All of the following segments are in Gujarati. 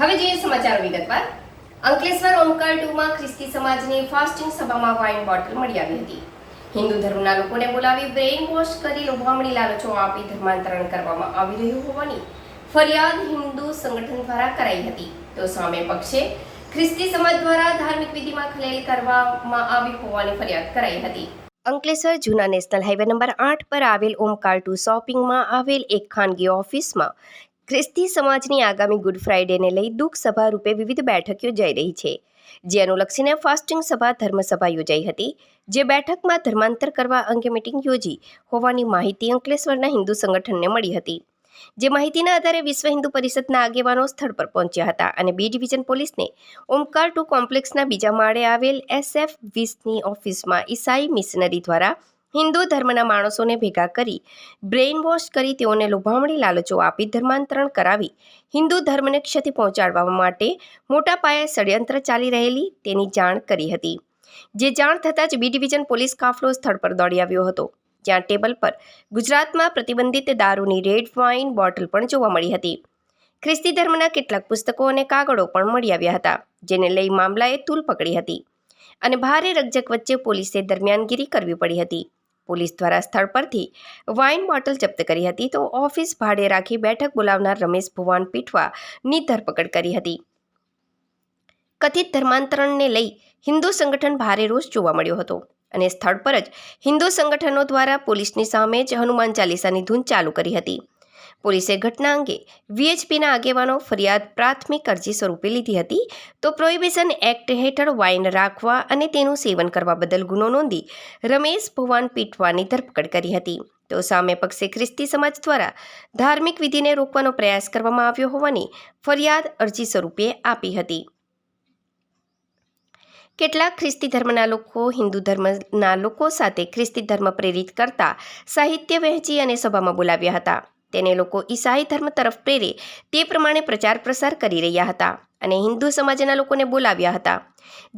હવે જોઈએ સમાચાર વિગતવાર. અંકલેશ્વર ઓમકાર ટુમાં ખ્રિસ્તી સમાજની ફાસ્ટિંગ સભામાં વાઇન બોટલ મળી આવી હતી. હિન્દુ ધર્મના લોકોને બોલાવી બ્રેઇન વોશ કરી લોભામણી લાલચો આપી ધર્માંતરણ કરવામાં આવી રહ્યું હોવાની ફરિયાદ હિન્દુ સંગઠન દ્વારા કરાઈ હતી. તો સામે પક્ષે ખ્રિસ્તી સમાજ દ્વારા ધાર્મિક વિધિમાં ખલેલ કરવામાં આવી હોવાની ફરિયાદ કરાઈ હતી. અંકલેશ્વર જૂના નેશનલ હાઈવે નંબર આઠ પર આવેલ ઓમકાર ટુ શોપિંગમાં આવેલ એક ખાનગી ઓફિસમાં ખ્રિસ્તી સમાજની આગામી ગુડ ફ્રાઇડેને લઈ દુઃખ સભા રૂપે વિવિધ બેઠક યોજાઈ રહી છે. જે અનુલક્ષીને ફાસ્ટિંગ સભા, ધર્મસભા યોજાઈ હતી, જે બેઠકમાં ધર્માંતર કરવા અંગે મિટિંગ યોજી હોવાની માહિતી અંકલેશ્વરના હિન્દુ સંગઠનને મળી હતી. જે માહિતીના આધારે વિશ્વ હિન્દુ પરિષદના આગેવાનો સ્થળ પર પહોંચ્યા હતા અને બી ડિવિઝન પોલીસને ઓમકાર ટુ કોમ્પ્લેક્સના બીજા માળે આવેલ એસએફ વીસની ઓફિસમાં ઈસાઈ મિશનરી દ્વારા હિન્દુ ધર્મના માણસોને ભેગા કરી બ્રેઇન વોશ કરી તેઓને લોભામણી લાલચો આપી ધર્માંતરણ કરાવી, હિન્દુ ધર્મને ક્ષતિ પહોંચાડવા માટે મોટા પાયે ષડયંત્ર ચાલી રહેલી તેની જાણ કરી હતી. જે જાણ થતાં જ બી ડિવિઝન પોલીસ કાફલો સ્થળ પર દોડી આવ્યો હતો, જ્યાં ટેબલ પર ગુજરાતમાં પ્રતિબંધિત દારૂની રેડ વાઇન બોટલ પણ જોવા મળી હતી. ખ્રિસ્તી ધર્મના કેટલાક પુસ્તકો અને કાગળો પણ મળી આવ્યા હતા, જેને લઈ મામલાએ તૂલ પકડી હતી અને ભારે રકઝક વચ્ચે પોલીસે દરમિયાનગીરી કરવી પડી હતી. પોલીસ દ્વારા સ્થળ પરથી વાઇન બોટલ જપ્ત કરી હતી. તો ઓફિસ ભાડે રાખી બેઠક બોલાવનાર રમેશ ભુવાન પીઠવાની ધરપકડ કરી હતી. કથિત ધર્માંતરણને લઈ હિન્દુ સંગઠન ભારે રોષ જોવા મળ્યો હતો અને સ્થળ પર જ હિન્દુ સંગઠનો દ્વારા પોલીસની સામે જ હનુમાન ચાલીસાની ધૂન ચાલુ કરી હતી. પોલીસે ઘટના અંગે વીએચપીના આગેવાનો ફરિયાદ પ્રાથમિક અરજી સ્વરૂપે લીધી હતી. તો પ્રોહિબિશન એક્ટ હેઠળ વાઇન રાખવા અને તેનું સેવન કરવા બદલ ગુનો નોંધી રમેશ ભુવાન પીઠવાની ધરપકડ કરી હતી. તો સામે પક્ષે ખ્રિસ્તી સમાજ દ્વારા ધાર્મિક વિધિને રોકવાનો પ્રયાસ કરવામાં આવ્યો હોવાની ફરિયાદ અરજી સ્વરૂપે આપી હતી. કેટલાક ખ્રિસ્તી ધર્મના લોકો, હિન્દુ ધર્મના લોકો સાથે ખ્રિસ્તી ધર્મ પ્રેરિત કરતા સાહિત્ય વહેંચી અને સભામાં બોલાવ્યા હતા. તેને લોકો ઈસાઈ ધર્મ તરફ પ્રેરે તે પ્રમાણે પ્રચાર પ્રસાર કરી રહ્યા હતા અને હિન્દુ સમાજના લોકોને બોલાવ્યા હતા.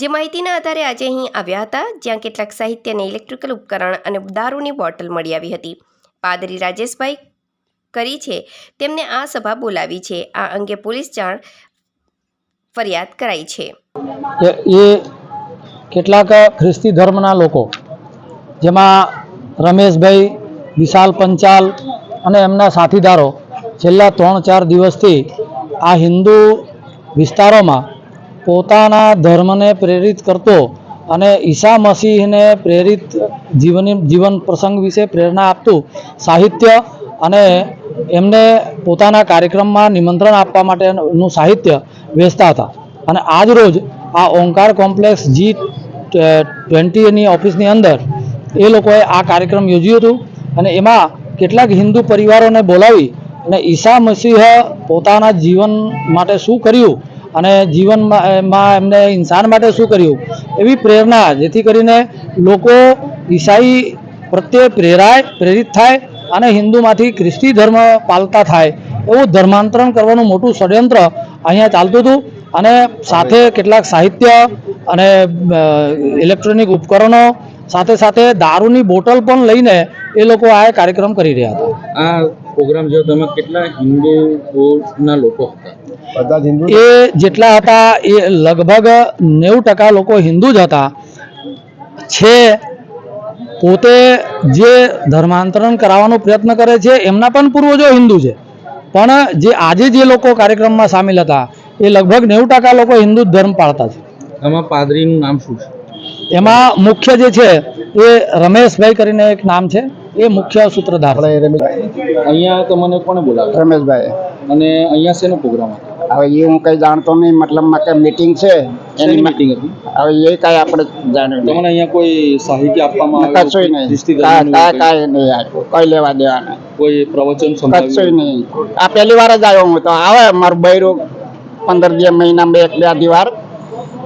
જે માહિતીના આધારે આજે અહીં આવ્યા હતા, જ્યાં કેટલાક સાહિત્ય અને ઇલેક્ટ્રિકલ ઉપકરણ અને દારૂની બોટલ મળી આવી હતી. પાદરી રાજેશભાઈ કરી છે, તેમને આ સભા બોલાવી છે. આ અંગે પોલીસ જાણ ફરિયાદ કરાઈ છે. એ કેટલાક ખ્રિસ્તી ધર્મના લોકો, જેમાં રમેશભાઈ, વિશાલ પંચાલ અને એમના સાથીદારો છેલ્લા ત્રણ ચાર દિવસથી આ હિન્દુ વિસ્તારોમાં પોતાના ધર્મને પ્રેરિત કરતો અને ઈસા મસીહને પ્રેરિત જીવન જીવન પ્રસંગ વિશે પ્રેરણા આપતું સાહિત્ય અને એમને પોતાના કાર્યક્રમમાં નિમંત્રણ આપવા માટેનું સાહિત્ય વેચતા હતા. અને આજ રોજ આ ઓંકાર કોમ્પ્લેક્સ જી ટ્વેન્ટીની ઓફિસની અંદર એ લોકોએ આ કાર્યક્રમ યોજ્યું હતું અને એમાં કેટલાક હિન્દુ પરિવારોને બોલાવી અને ઈસા મસીહે પોતાના જીવન માટે શું કર્યું અને જીવનમાં એમને ઇન્સાન માટે શું કર્યું? એવી પ્રેરણા, જેથી કરીને લોકો ઈસાઈ પ્રત્યે પ્રેરાય, પ્રેરિત થાય અને હિન્દુમાંથી ખ્રિસ્તી ધર્મ પાલતા થાય. એવું ધર્માંતરણ કરવાનું મોટું ષડયંત્ર અહીંયા ચાલતું હતું અને સાથે કેટલાક સાહિત્ય અને ઇલેક્ટ્રોનિક ઉપકરણો સાથે સાથે દારૂની બોટલ પણ લઈને એ લોકો આ કાર્યક્રમ કરી રહ્યા હતા. આ પ્રોગ્રામ જો તમે કેટલા હિન્દુના લોકો હતા? બધા જ હિન્દુ એ જેટલા હતા એ લગભગ નેવું ટકા લોકો હિન્દુ જ હતા. છે પોતે જે ધર્માંતરણ કરાવવાનો પ્રયત્ન કરે છે એમના પણ પૂર્વજો હિન્દુ છે. પણ જે આજે જે લોકો કાર્યક્રમમાં સામેલ હતા એ લગભગ નેવું ટકા લોકો હિન્દુ જ ધર્મ પાળતા છે. આમાં પાદરીનું નામ શું છે? એમાં મુખ્ય જે છે એ રમેશભાઈ કરીને એક નામ છે એ મુખ્ય સૂત્રધાર. અહીંયા તમને કોને બોલાવે રમેશભાઈ. અને અહીંયા શેનો પ્રોગ્રામ હતો? હવે એ હું કઈ જાણતો નહીં મતલબમાં કે મીટિંગ છે? એની મીટિંગ હતી? હવે એ કઈ આપણે જાણ્યું તમને અહીંયા કોઈ સાહિત્ય આપવામાં આવે કશું નહીં. કંઈ? નહીં આપ્યું કઈ લેવા દેવાના. કોઈ પ્રવચન કશું નહીં. આ પહેલી વાર જ આવ્યો હું તો. આવે મારું બૈરું પંદર બે મહિના બે એક બે દિવાર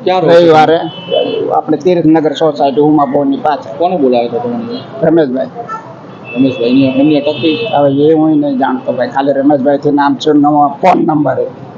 ક્યાં રવિવારે આપણે તીર્થનગર સોસાયટી ઉમાબોની પાછળ. કોને બોલાવે હતો તમને? રમેશભાઈ. રમેશભાઈ એમની અટક થઈ હવે એ હું નહીં જાણતો ભાઈ. ખાલી રમેશભાઈ થી નામ છે નવો ફોન નંબર